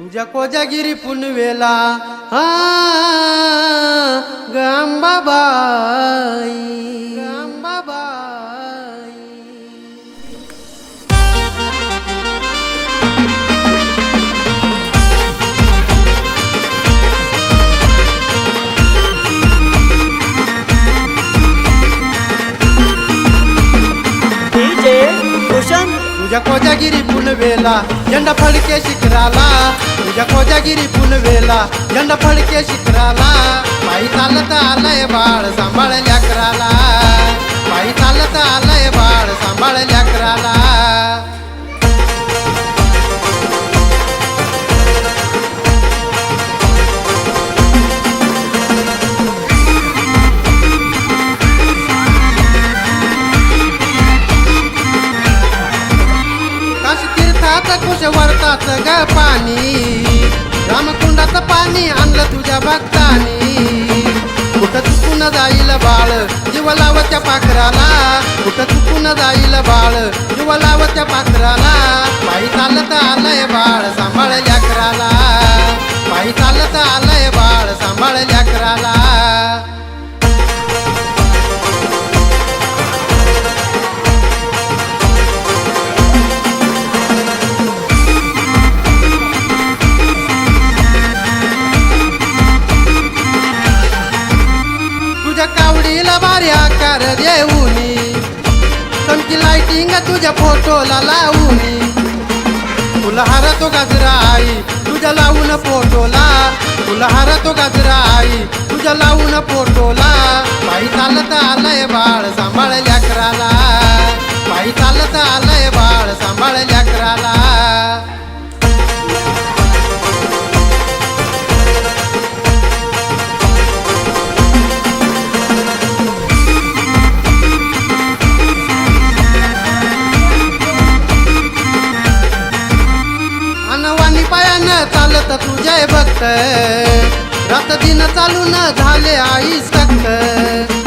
तुझ्या कोजागिरी पुनवेला. हा. तुझ्या कोजागिरी पुनवेला यंदा फडके शिखराला. तुझ्या कोजागिरी पुनवेला यंदा फडके शिखराला. पायी चालत आलंय बाळ सांभाळल्या कराला पायी चालत आलंय बाळ सांभाळल्या कराला कुश वरतात ग पाणी. रामकुंडाचं पाणी आणलं तुझ्या भक्तानी. कुठं चुकून जाईल बाळ जीव लावत्या पाखराला? कुठं चुकून जाईल बाळ जीव लावत्या पाखराला? पायी चालत आलंय बाळ सांभाळ लेकराला. पायी चालत आलंय बाळ सांभाळ लेकराला. तिला भारी आकार देऊनी. चमकी लाइटिंग तुझ्या फोटोला लावूनी. तुला हार तो गाजरा आई तुझ्या लावून फोटोला तुला हार तो गाजरा आई तुझ्या लावून फोटोला पायी चालत आलंय बाळ सांभाळ लेकराला पायी चालत आलं पायानं तुझे भक्त. रात दिन चालू न झाले आई सक्त.